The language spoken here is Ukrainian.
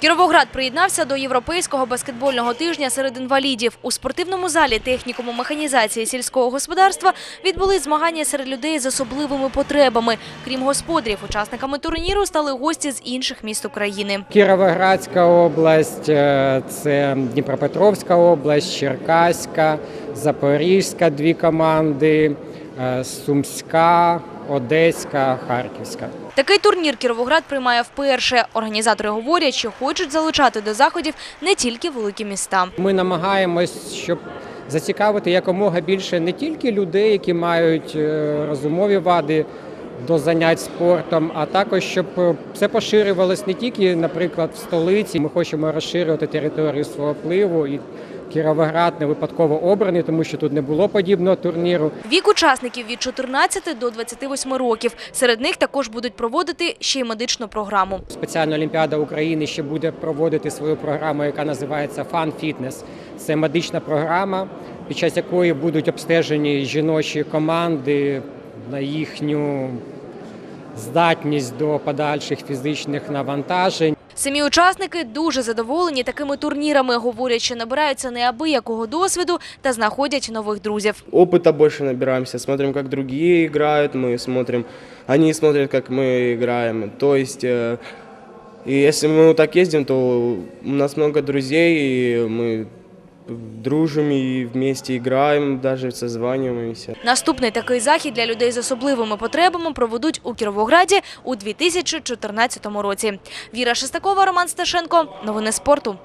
Кіровоград приєднався до європейського баскетбольного тижня серед інвалідів. У спортивному залі технікуму механізації сільського господарства відбули змагання серед людей з особливими потребами. Крім господарів, учасниками турніру стали гості з інших міст України. Кіровоградська область, е, це Дніпропетровська область, Черкаська, Запорізька дві команди, Сумська, Одеська, Харківська. Такий турнір Кіровоград приймає вперше. Організатори говорять, що хочуть залучати до заходів не тільки великі міста. Ми намагаємось, щоб зацікавити якомога більше не тільки людей, які мають е, розумові вади до занять спортом, а також щоб е, це поширювалось не тільки, наприклад, в столиці. Ми хочемо розширювати територію свого впливу і Кіровоград не випадково обраний, тому що тут не було подібного турніру. Вік учасників від 14 до 28 років. Серед них також будуть проводити ще й медичну програму. Спеціальна олімпіада України ще буде проводити свою програму, яка називається Fun Fitness. Це медична програма, під час якої будуть обстежені жіночі команди на їхню здатність до подальших фізичних навантажень. Самі учасники дуже задоволені такими турнірами. Говорять, що набираються неабиякого досвіду та знаходять нових друзів. опыта больше набираемся, смотрим, как другие играют, мы смотрим, они смотрят, как мы играем. То есть, э, и если мы вот так ездим, то у нас много друзей, и мы дружим в вместе граємо, даже зазванюємося. Наступний такий захід для людей з особливими потребами проведуть у Кіровограді у 2014 році. Віра Шестакова, Роман Сташенко. Новини спорту.